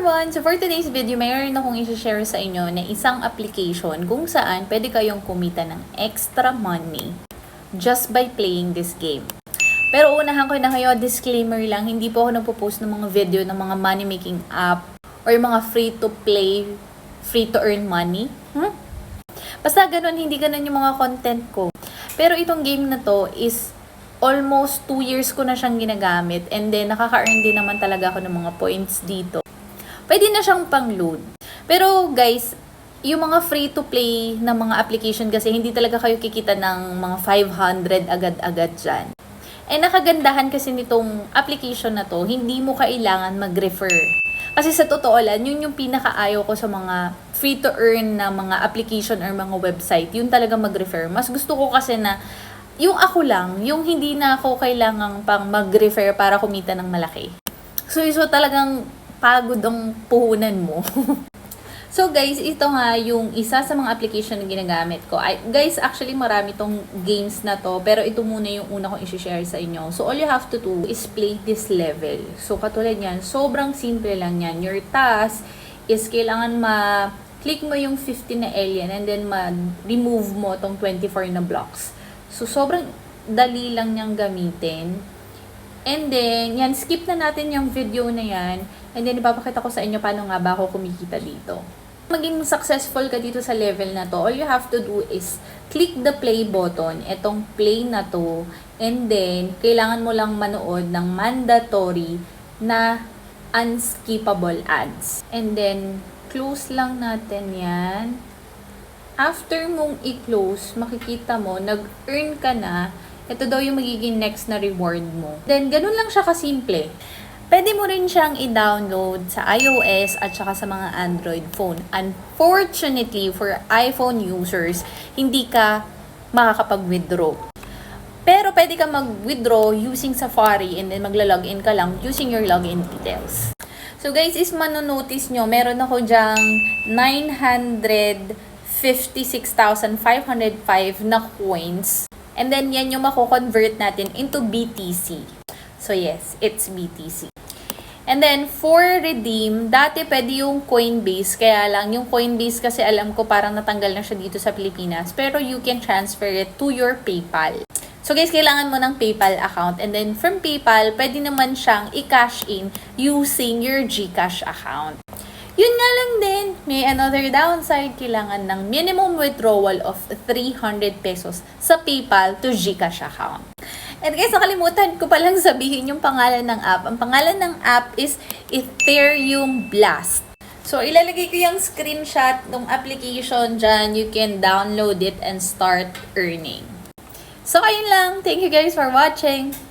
everyone! So for today's video, mayroon akong i-share sa inyo na isang application kung saan pwede kayong kumita ng extra money just by playing this game. Pero unahan ko na kayo, disclaimer lang, hindi po ako nagpo-post ng mga video ng mga money-making app or mga free-to-play, free-to-earn money. Hmm? Basta ganun, hindi ganun yung mga content ko. Pero itong game na to is almost 2 years ko na siyang ginagamit and then nakaka-earn din naman talaga ako ng mga points dito. Pwede na siyang pang-load. Pero guys, yung mga free-to-play na mga application kasi hindi talaga kayo kikita ng mga 500 agad-agad dyan. Eh nakagandahan kasi nitong application na to, hindi mo kailangan mag-refer. Kasi sa totoo lang, yun yung pinakaayaw ko sa mga free-to-earn na mga application or mga website. Yun talaga mag-refer. Mas gusto ko kasi na yung ako lang, yung hindi na ako kailangang pang mag-refer para kumita ng malaki. So, so talagang pagod ang puhunan mo. so guys, ito nga yung isa sa mga application na ginagamit ko. I, guys, actually marami tong games na to, pero ito muna yung una kong i-share sa inyo. So all you have to do is play this level. So katulad yan, sobrang simple lang yan. Your task is kailangan ma click mo yung 50 na alien and then ma-remove mo tong 24 na blocks. So, sobrang dali lang niyang gamitin. And then, yan, skip na natin yung video na yan. And then, ipapakita ko sa inyo paano nga ba ako kumikita dito. Maging successful ka dito sa level na to, all you have to do is click the play button, itong play na to, and then, kailangan mo lang manood ng mandatory na unskippable ads. And then, close lang natin yan after mong i-close, makikita mo, nag-earn ka na, ito daw yung magiging next na reward mo. Then, ganun lang siya kasimple. Pwede mo rin siyang i-download sa iOS at saka sa mga Android phone. Unfortunately, for iPhone users, hindi ka makakapag-withdraw. Pero pwede ka mag-withdraw using Safari and then magla-login ka lang using your login details. So guys, is manonotice nyo, meron ako dyang 900 56,505 na coins. And then, yan yung mako-convert natin into BTC. So, yes, it's BTC. And then, for redeem, dati pwede yung Coinbase. Kaya lang, yung Coinbase kasi alam ko parang natanggal na siya dito sa Pilipinas. Pero you can transfer it to your PayPal. So guys, kailangan mo ng PayPal account. And then from PayPal, pwede naman siyang i-cash in using your GCash account. Yun nga lang din, may another downside, kailangan ng minimum withdrawal of 300 pesos sa PayPal to GCash account. And guys, nakalimutan ko palang sabihin yung pangalan ng app. Ang pangalan ng app is Ethereum Blast. So, ilalagay ko yung screenshot ng application dyan. You can download it and start earning. So, ayun lang. Thank you guys for watching.